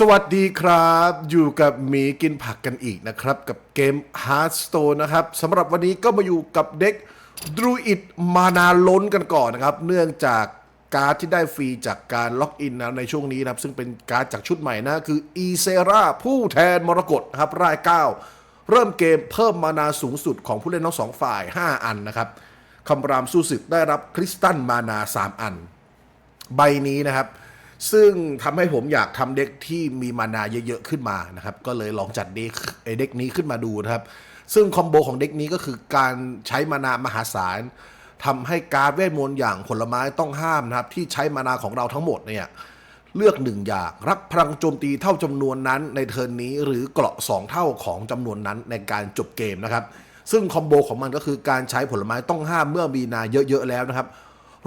สวัสดีครับ อยู่กับหมีกินผักกันอีกนะครับ กับเกม Hearthstone นะครับสำหรับวันนี้ก็มาอยู่กับเด็กดรูอิดมานาล้นกันก่อนนะครับ เนื่องจากการ์ดที่ได้ฟรีจากการล็อกอินนะในช่วงนี้นะครับ ซึ่งเป็นการ์ดจากชุดใหม่นะ คืออีเซราผู้แทนมรกตครับรายเก้าเริ่มเกมเพิ่มมานาสูงสุดของผู้เล่นทั้งสองฝ่าย 5 อันนะครับคำรามสู้ศึกได้รับคริสตัลมานา 3 อัน ใบนี้นะครับ ซึ่งทำให้ผมอยากทำเด็กที่มีมานาเยอะๆขึ้นมานะครับ ก็เลยลองจัดเด็กไอเด็กนี้ขึ้นมาดูนะครับ ซึ่งคอมโบของเด็กนี้ก็คือการใช้มานามหาศาลทำให้การเวทมนต์อย่างผลไม้ต้องห้ามนะครับ ที่ใช้มานาของเราทั้งหมดเนี่ยเลือกหนึ่งอย่าง รับพลังโจมตีเท่าจำนวนนั้นในเทิร์นนี้ หรือเกราะสองเท่าของจำนวนนั้นในการจบเกมนะครับ ซึ่งคอมโบของมันก็คือการใช้ผลไม้ต้องห้ามเมื่อมีนาเยอะๆแล้วนะครับ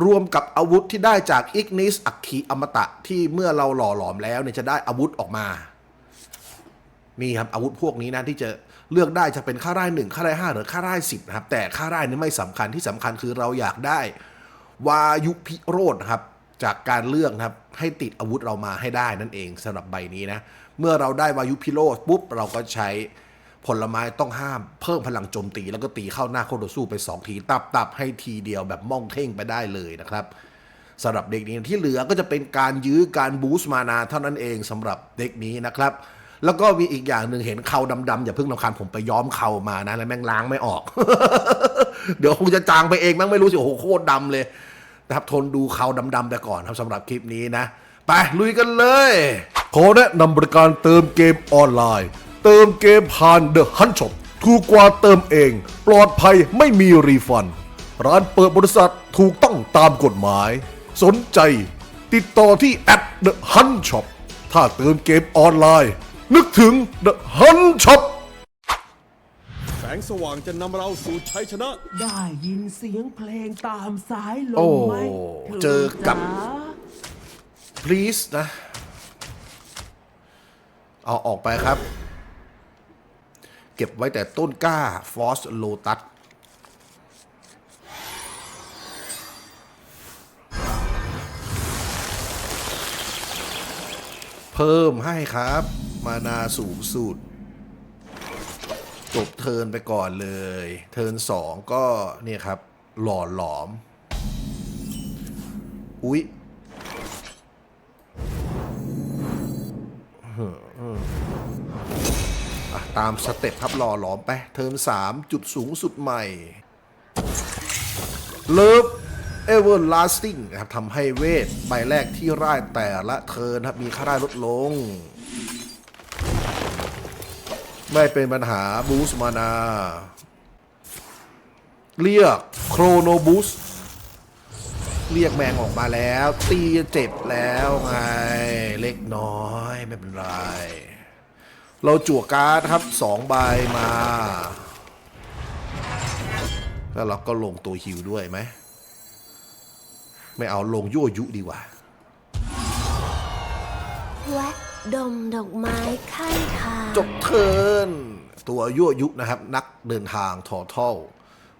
รวมกับอาวุธที่ได้จากอิกนิสอัคคีอมตะที่เมื่อเราหล่อหลอมแล้วเนี่ยจะได้อาวุธออกมา นี่ครับอาวุธพวกนี้นะที่จะเลือกได้จะเป็นค่าได้หนึ่งค่าได้ห้าหรือค่าได้สิบนะครับ แต่ค่าได้นี่ไม่สำคัญที่สำคัญคือเราอยากได้วายุพิโรธครับจากการเลือกนะครับให้ติดอาวุธเรามาให้ได้นั่นเองสำหรับใบนี้นะ เมื่อเราได้วายุพิโรธปุ๊บเราก็ใช้ ผลไม้ต้องห้าม เพิ่มพลังโจมตี แล้วก็ตีเข้าหน้าโคโดสู้ไป 2 ที ตับตับให้ทีเดียวแบบม่องเท่งไปได้เลยนะครับสำหรับเด็กนี้ที่เหลือก็จะเป็นการยื้อการบูสต์มานาเท่านั้นเองสำหรับเด็กนี้นะครับ แล้วก็มีอีกอย่างหนึ่งเห็นเขาดำๆอย่าเพิ่งรำคาญผมไปย้อมเขามานะแล้วแม่งล้างไม่ออก เดี๋ยวคงจะจางไปเองมั้งไม่รู้สิโอ้โหโคตรดำเลยนะครับทนดูเขาดำๆไปก่อนครับสำหรับคลิปนี้นะ ไปลุยกันเลยขอแนะนำบริการเติมเกมออนไลน์ ติมเกมผ่าน The Hunt Shop ถูกกว่าเติมเอง ปลอดภัยไม่มีรีฟัน ร้านเปิดบริษัทถูกต้องตามกฎหมาย สนใจ ติดต่อที่ at The Hunt Shop ถ้าเติมเกมออนไลน์ นึกถึง The Hunt Shop แสงสว่างจะนำเราสู่ชัยชนะ ได้ยินเสียงเพลงตามสายลโอ้มไหมเจอกับจ๋า please นะ เอาออกไปครับ เก็บไว้แต่ต้นกล้า Force Lotus เพิ่มให้ครับ มานาสูงสุด จบเทินไปก่อนเลย เทินสองก็เนี่ยครับ หล่อหลอม อุ๊ยอะ ตามสเต็ปครับรอหลอมไป เทิร์นสามจุดสูงสุดใหม่เลิฟเอเวอร์ลาสติ้งนะครับทำให้เวทใบแรกที่ร่ายแต่ละเทิร์นครับมีค่าได้ลดลง ไม่เป็นปัญหาบูสมานา เรียกโครโนบูสเรียกแมงออกมาแล้ว ตีเจ็บแล้วไง เล็กน้อยไม่เป็นไร เราจั่วการ์ดครับสองใบมา แล้วเราก็ลงตัวฮิวด้วยไหม ไม่เอาลงยั่วยุดีกว่าแวะดมดอกไม้ข้างทางจบเทิร์นตัวยั่วยุนะครับ นักเดินทางทอทัล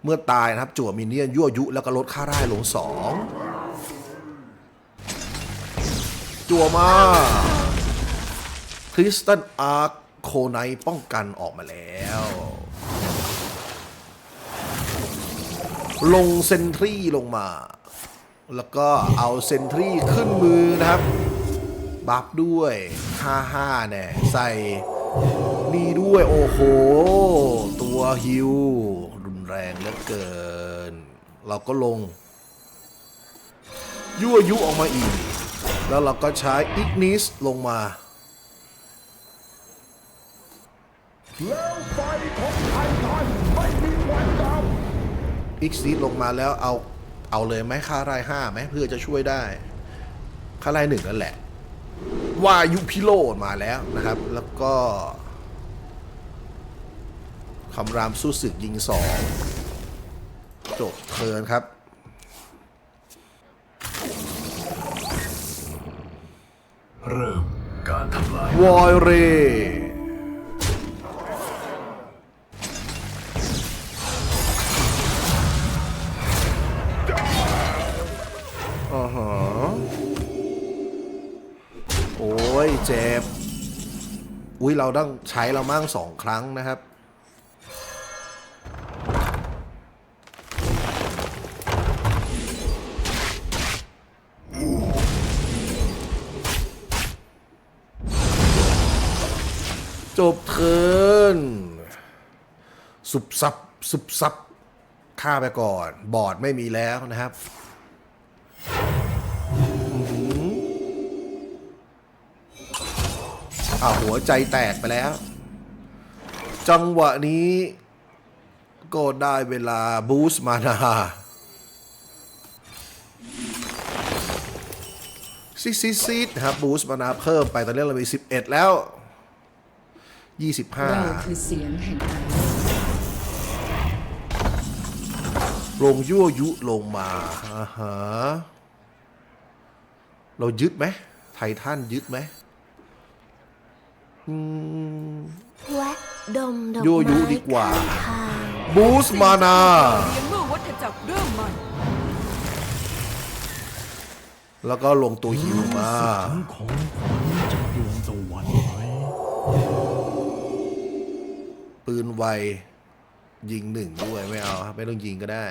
เมื่อตายนะครับ จั่วมินเนี่ยนยั่วยุแล้วก็ลดค่าได้ลงสองจั่วมาคริสตันอาร์ โคไนป้องกันออกมาแล้ว ลงเซนทรีลงมา แล้วก็เอาเซนทรีขึ้นมือนะครับ บัฟด้วย55แน่ใส่นี่ด้วยโอ้โห ตัวฮิวรุนแรงเหลือเกิน เราก็ลง ยั่วยุออกมาอีก แล้วเราก็ใช้อิกนิสลงมา แล้วไฟของไททันไม่มีวันดับอีกซีลงมาแล้วเอาเอาเลยไหมค่าไร่ห้าไหมเพื่อจะช่วยได้ค่าไร่หนึ่งนั่นแหละวายุพิโรธมาแล้วนะครับ แล้วก็คำรามสู้ศึกยิงสองจบเทิร์นครับเริ่มการทำลายวอยเร เจ็บ อุ้ยเราต้องใช้เรามั่งสองครั้งนะครับ จบเทินสุบซับ สุบซับฆ่าไปก่อน บอร์ดไม่มีแล้วนะครับ อาหัวใจแตกไปแล้ว จังหวะนี้ ก็ได้เวลาบูสต์มานาซิซิซิดนะครับบูสต์มานาเพิ่มไปตอนนี้เรามี 11 แล้ว 25เราคือเสียงแห่งไอลงยั่วยุลงมาอ่าฮะเรายึดไหมไททันยึดไหม อืมแวะดมดอกยั่วยุไม้ดีกว่า ข้างทางบูสต์มานาเรียนเมื่อวัฏจักรเริ่มใหม่แล้วก็ลงตัวฮิวมาของขวัญจากดวงสวรรค์ไหมปืนไว ยิงหนึ่งด้วยไม่เอาครับไม่ต้องยิงก็ได้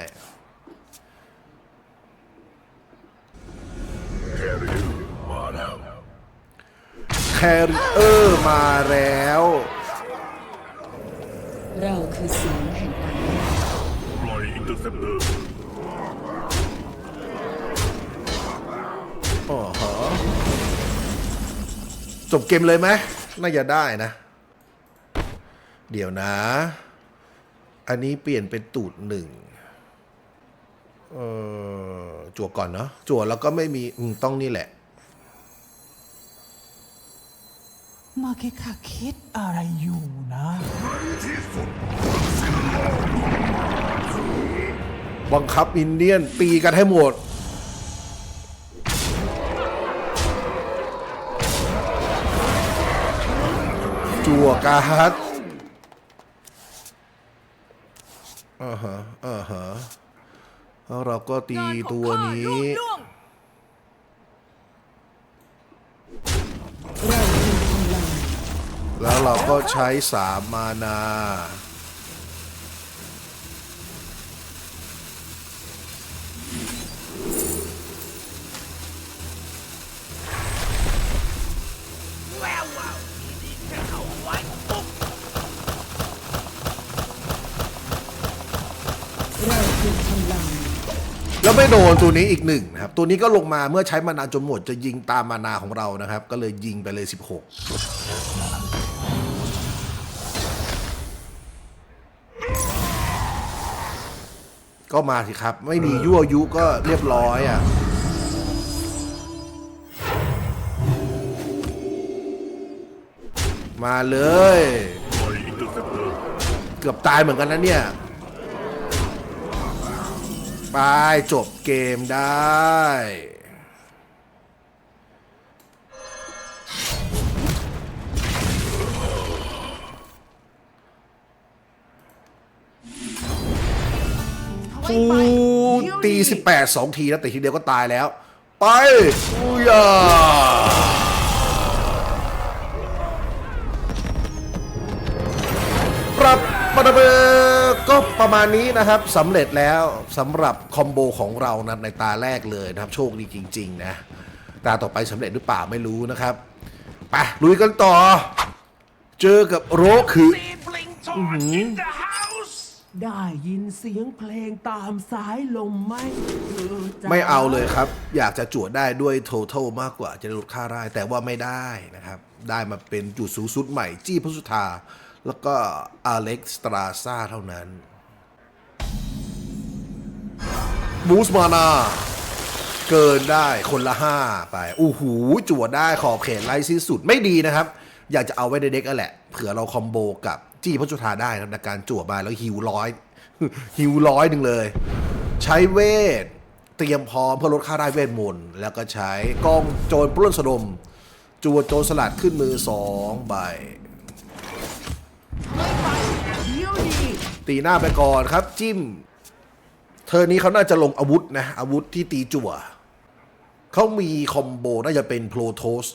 แคริวมาแล้ว แคริเออร์มาแล้ว เราคือเสียงแห่งไอปล่อยอินเตอร์เซปเตอร์อ๋อฮะจบเกมเลยไหมน่าจะได้นะ เดี๋ยวนะ อันนี้เปลี่ยนเป็นตูดหนึ่งเออจั่วก่อนเนาะจั่วแล้วก็ไม่มีอืมต้องนี่แหละ มาแค่ข้าคิดอะไรอยู่นะบังคับอินเดียนตีกันให้หมด จั่วการ์ดอ่าฮะอ่าฮะแล้วเราก็ตีตัวนี้ แล้วเราก็ใช้สามมานาแล้วไม่โดนตัวนี้อีกหนึ่งนะครับ ตัวนี้ก็ลงมาเมื่อใช้มานาจนหมดจะยิงตามมานาของเรานะครับ ก็เลยยิงไปเลย 16 ก็มาสิครับ ไม่มียั่วยุก็เรียบร้อยอะมาเลยปล่อยอินเตอร์เซปเตอร์เกือบตายเหมือนกันนะเนี่ยไปจบเกมได้ กูตี18 2ทีแล้วแต่ทีเดียวก็ตายแล้ว ไปอุยาปรับปะเบก็ประมาณนี้นะครับสำเร็จแล้วสำหรับคอมโบของเรานะในตาแรกเลยนะครับ โชคดีจริง ๆ นะ ตาต่อไปสำเร็จหรือเปล่าไม่รู้นะครับไปลุยกันต่อ เจอกับโรคือ ได้ยินเสียงเพลงตามสายลมไหมเธอจ๋ไม่เอาเลยครับ อยากจะจวดได้ด้วย total มากกว่าจะลดค่าได้แต่ว่าไม่ได้นะครับ ได้มาเป็นจุดสูงสุดใหม่ จี้พระสุธาแล้วก็อเล็กสตราซาเท่านั้นบูสมานา เกินได้คนละ 5 ไปอู้หูจวดได้ขอบเขตไล่สิ้นสุดไม่ดีนะครับ อยากจะเอาไว้ในเด็กนั่นแหละ เผื่อเราคอมโบกับ จี้พระสุธาได้นะครับในการจั่วดมาแล้วฮิวร้อยฮิวร้อยหนึ่งเลย ใช้เวท เตรียมพร้อมเพื่อลดค่าได้เวทมนต์แล้วก็ใช้กล้องโจรปล้นสะดมจั่วโจรสลัดขึ้นมือสองใบตีหน้าไปก่อนครับจิ้ม เธอนี้เขาน่าจะลงอาวุธนะ อาวุธที่ตีจั่วเขามีคอมโบน่าจะเป็นโพลโทส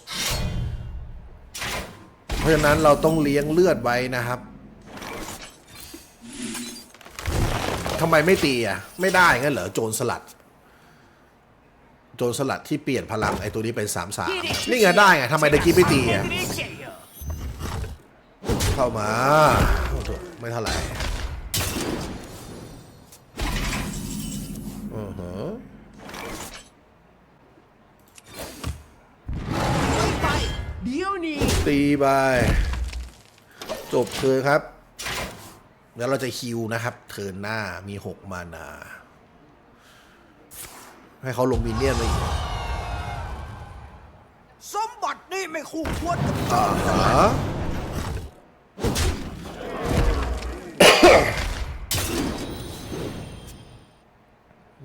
เพราะฉะนั้นเราต้องเลี้ยงเลือดไว้นะครับ ทำไมไม่ตีอะ ไม่ได้งั้นเหรอโจรสลัด โจรสลัดที่เปลี่ยนพลังไอ้ตัวนี้เป็นสามสามนี่ไงได้ไงทำไมตะกี้ไม่ตีอะ เข้ามาโอ้โหไม่เท่าไหร่อือฮะไปเดี๋ยวนี้ตีไป จบเทิร์นครับ แล้วเราจะฮิวนะครับเทิร์นหน้ามีหกมานา ให้เขาลงมินเนี่ยนมาอีกสมบัตินี่ไม่คู่ควรกับอ่าฮะ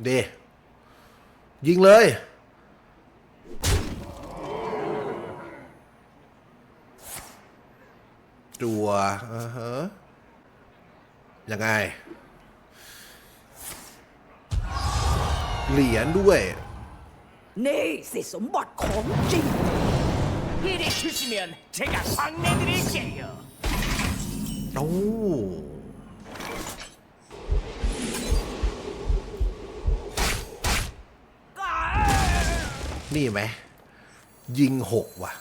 เดยิงเลยจัวอ่าฮะ ยังไง เหรียญด้วย นี่สิสมบัติของจริง 이리 주시면 제가 상내드릴게요. โอ้นี่ไหม ยิงหกว่ะ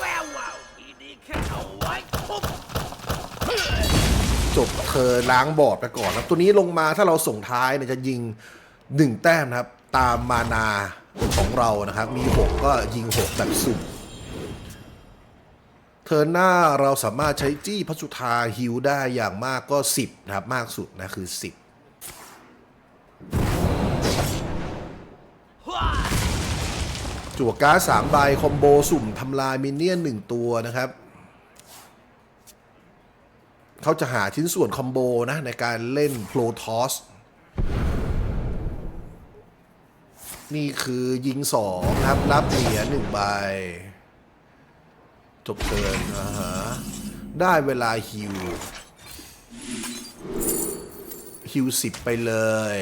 와우 이리 그와이 콕 จบเธอล้างบอร์ดไปก่อนครับ ตัวนี้ลงมาถ้าเราส่งท้ายเนี่ยจะยิงหนึ่งแต้มนะครับ ตามมานาของเรานะครับ มีหกก็ยิงหกแบบสุ่มเทิร์นหน้าเราสามารถใช้จี้พัสุธาฮิวได้อย่างมากก็ 10 นะครับ มากสุดนะคือ 10จั่วการ์ดสามใบคอมโบสุ่มทำลายมินเนี่ยนหนึ่งตัวนะครับ เขาจะหาชิ้นส่วนคอมโบนะ ในการเล่นโ r รทอสนี่คือยิงสองครับ รับเหรียญหนึ่งใบ จบเทินอ่าฮะได้เวลาฮิวฮิวสิบไปเลย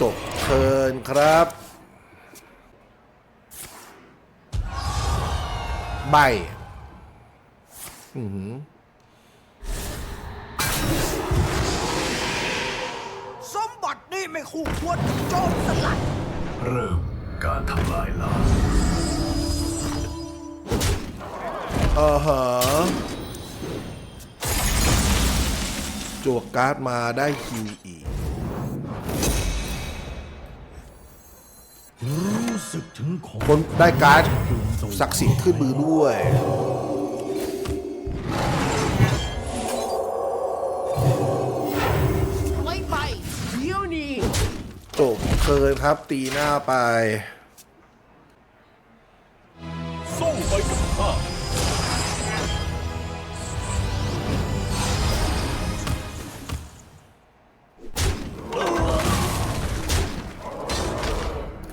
จบเทินครับ ใบอือหือสมบัตินี่ไม่คู่ควรกับโจรสลัด เริ่มการทำลายล้างอ่าฮะจวกการ์ดมาได้ฮิวอีกรู้ สึกถึงของคนได้การ์ดศักดิ์สิทธิ์ขึ้นมือด้วย ไม่ไปเดี๋ยวนี้จบเทิร์นครับตีหน้าไป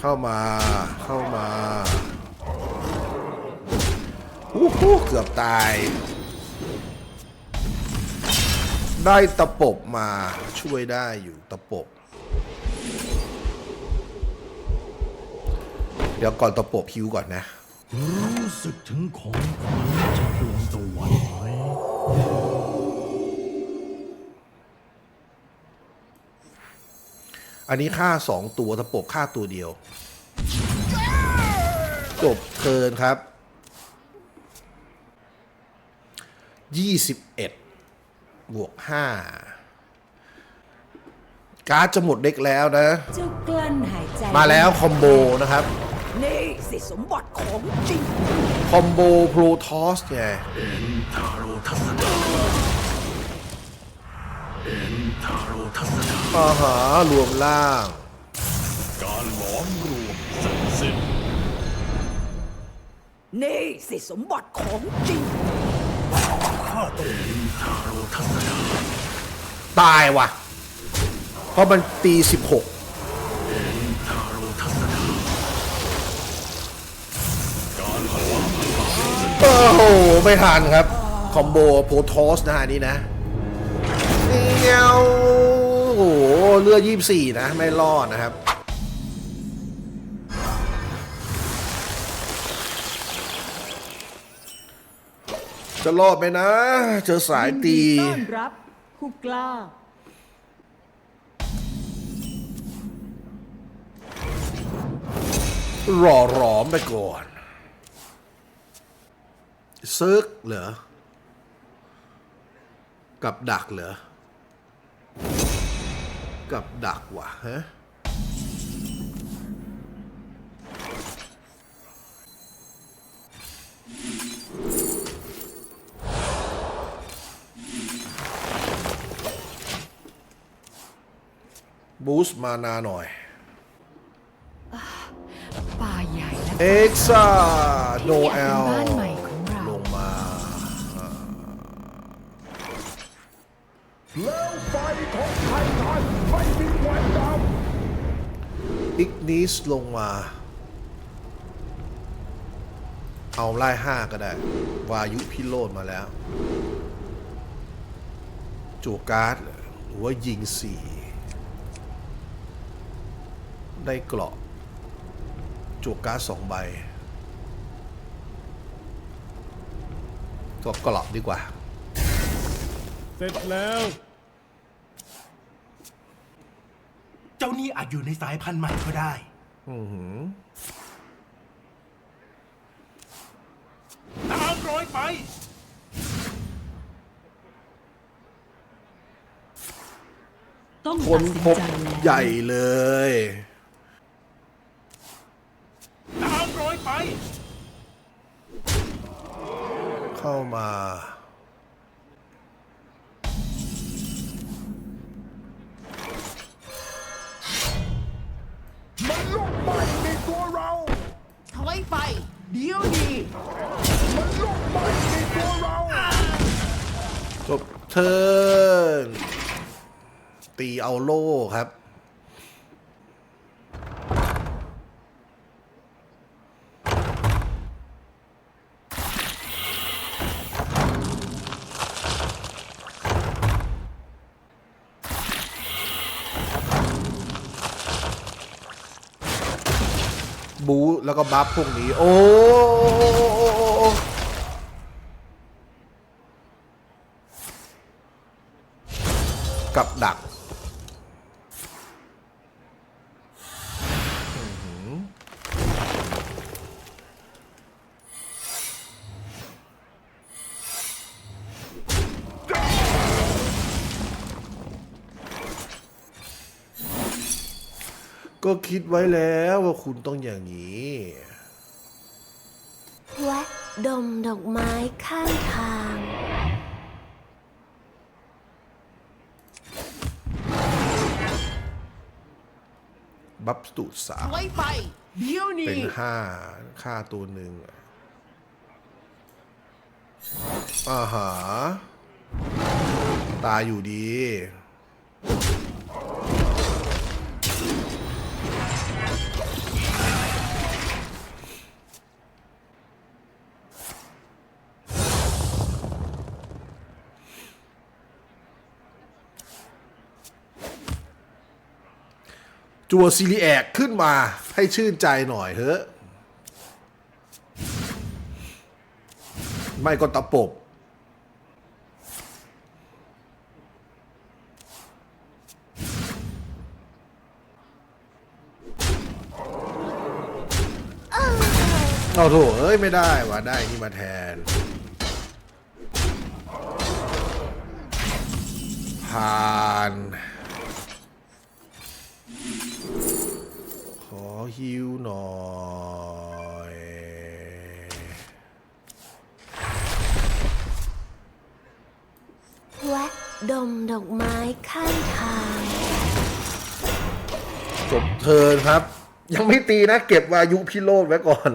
เข้ามาเข้ามาอู้หูเกือบตาย ได้ตะปบมาช่วยได้อยู่ตะปบ เดี๋ยวก่อนตะปบฮิวก่อนนะ รู้สึกถึงของขวัญจากดวงตะวันไหม อันนี้ค่าสองตัวตะปบค่าตัวเดียว จบเทิร์นครับยี่สิบเอ็ดบวกห้าการ์ดจะหมดเด็กแล้วนะ เจ้ากลั้นหายใจมาแล้วคอมโบนะครับ นี่สิสมบัติของจริง คอมโบโปรทอสไงทาโรทัศนาเอ็นทาโรทัศ นาอาหารวมล่าง การหลอมรวมเสร็จสิ้นนี่สิสมบัติของจริงข้าต้องเอ็นทาโรทัศนาตายว่ะ เพราะมันตี 16ทาโรทัศนาการพลังโอ้โห ไม่ทันครับ คอมโบโปรทอสนะฮะอันนี่นะ เงี้ยวโอ้โหเลือดยี่สี่นะ ไม่รอดนะครับ จะรอดไหมนะ เจอสายตี ต้อนรับคุกกล้า รอหลอมไปก่อนซึกเหรอ กับดักเหรอ กับดักว่ะฮะบูสต์มานาหน่อย ป่าใหญ่และเอ็กซ่าโนเอลบ้านใหม่ของเราลงมาแล้วไฟของไททันไม่มีวันดับ อิกนิสลงมา เอาไล่ห้าก็ได้ วายุพิโรธมาแล้ว จูการ์ดหรอหรือว่ายิงสี่ได้เกราะจูการ์ดสองใบก็เกราะดีกว่า เสร็จแล้ว เจ้านี่อาจอยู่ในสายพันธุ์ใหม่ก็ได้ตามรอยไป ต้องคตันดสินพบใจแล้ว ใหญ่เลย ตามรอยไป เข้ามา เทิร์นตีเอาโล่ครับ บูแล้วก็บัฟพวกนี้ โอ้ กับดักก็คิดไว้แล้วว่าคุณต้องอย่างนี้แวะดมดอกไม้ข้างทาง บัฟตูดสามถอยไปเดี๋ยวเป็นี้นห้าค่าตัวหนึ่งอ่าฮะตายอยู่ดี จัวซีรีแอกขึ้นมาให้ชื่นใจหน่อยเถอะไม่ก็ตะปบ เอาโถเอ้ย ไม่ได้ว่ะได้นี่มาแทน อกไม้ข้างทาง จบเทิร์นครับ ยังไม่ตีนะ เก็บวายุพิโรธไว้ก่อน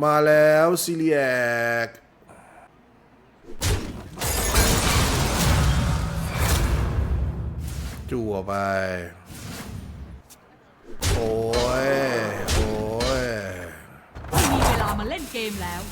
มาแล้วซิเลียกจั่วไป โอ้ย โอ้ยมีเวลามาเล่นเกมแล้ว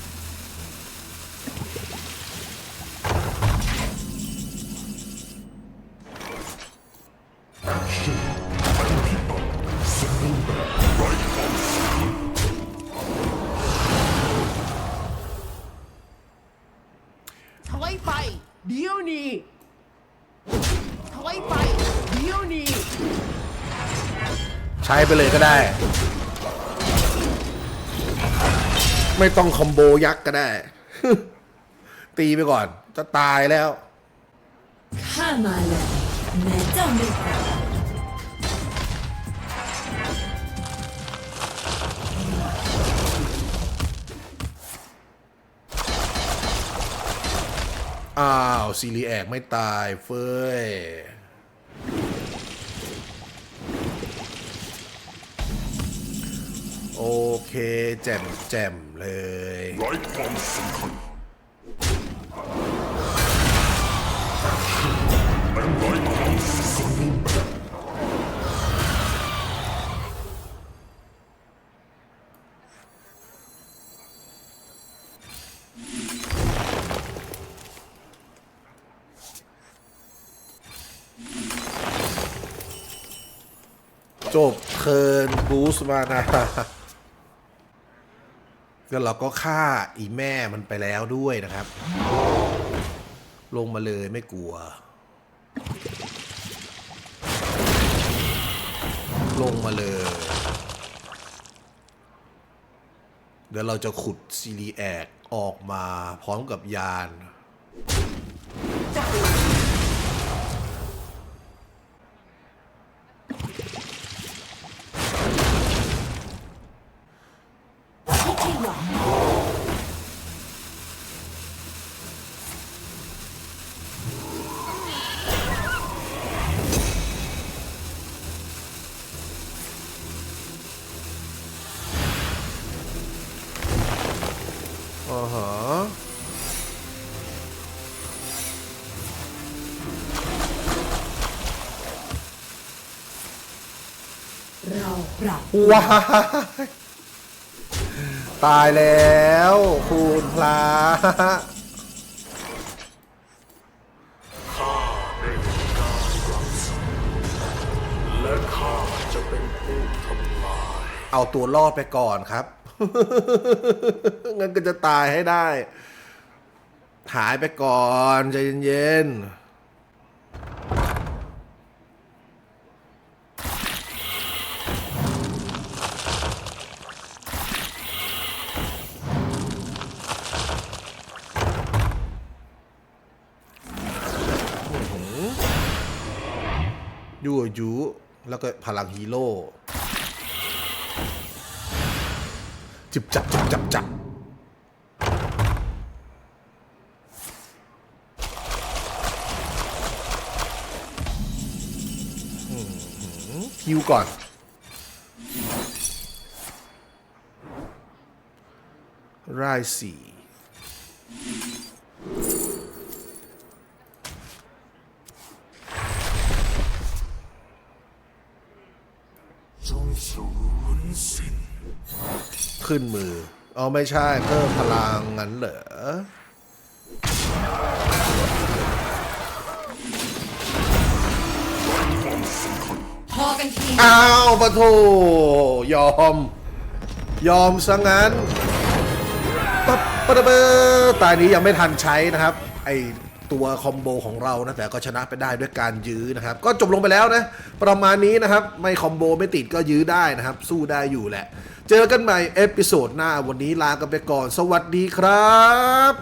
ช้ไปเลยก็ได้ ไม่ต้องคอมโบยักษ์ก็ได้ ตีไปก่อน จะตายแล้วข้ามาแล้วแม้เจ้าไม่กล้าอ้าวซีรีแอกไม่ตายเฟ้ย โอเค แจ่มแจ่มเลยไร้ความสำคัญเป็นไร้ความสำคัญจบเคิร์นบูสมานะ แล้วเราก็ฆ่าอีแม่มันไปแล้วด้วยนะครับ ลงมาเลยไม่กลัว ลงมาเลย เดี๋ยวเราจะขุดซีรีแอกออกมาพร้อมกับยาน เราว้ายตายแล้วคุณพระข้าได้เห็นการรังสรรค์และข้าจะเป็นผู้ทำลายเอาตัวรอดไปก่อนครับ งั้นก็จะตายให้ได้ หายไปก่อนใจเย็นๆ แล้วก็พลังฮีโร่จิบจับจิบจับจับฮิวก่อน รายสี่ ขึ้นมือ เอาไม่ใช่เพิ่มพลังงั้นเหรอพอกันทีอ้าวปะโถยอม ยอมซะงั้นปั๊บปะเบอตายนี้ยังไม่ทันใช้นะครับ ไอตัวคอมโบของเรานะแต่ก็ชนะไปได้ด้วยการยื้อนะครับ ก็จบลงไปแล้วนะ ประมาณนี้นะครับ ไม่คอมโบไม่ติดก็ยื้อได้นะครับ สู้ได้อยู่แหละ เจอกันใหม่เอพิโซดหน้าวันนี้ลากันไปก่อน สวัสดีครับ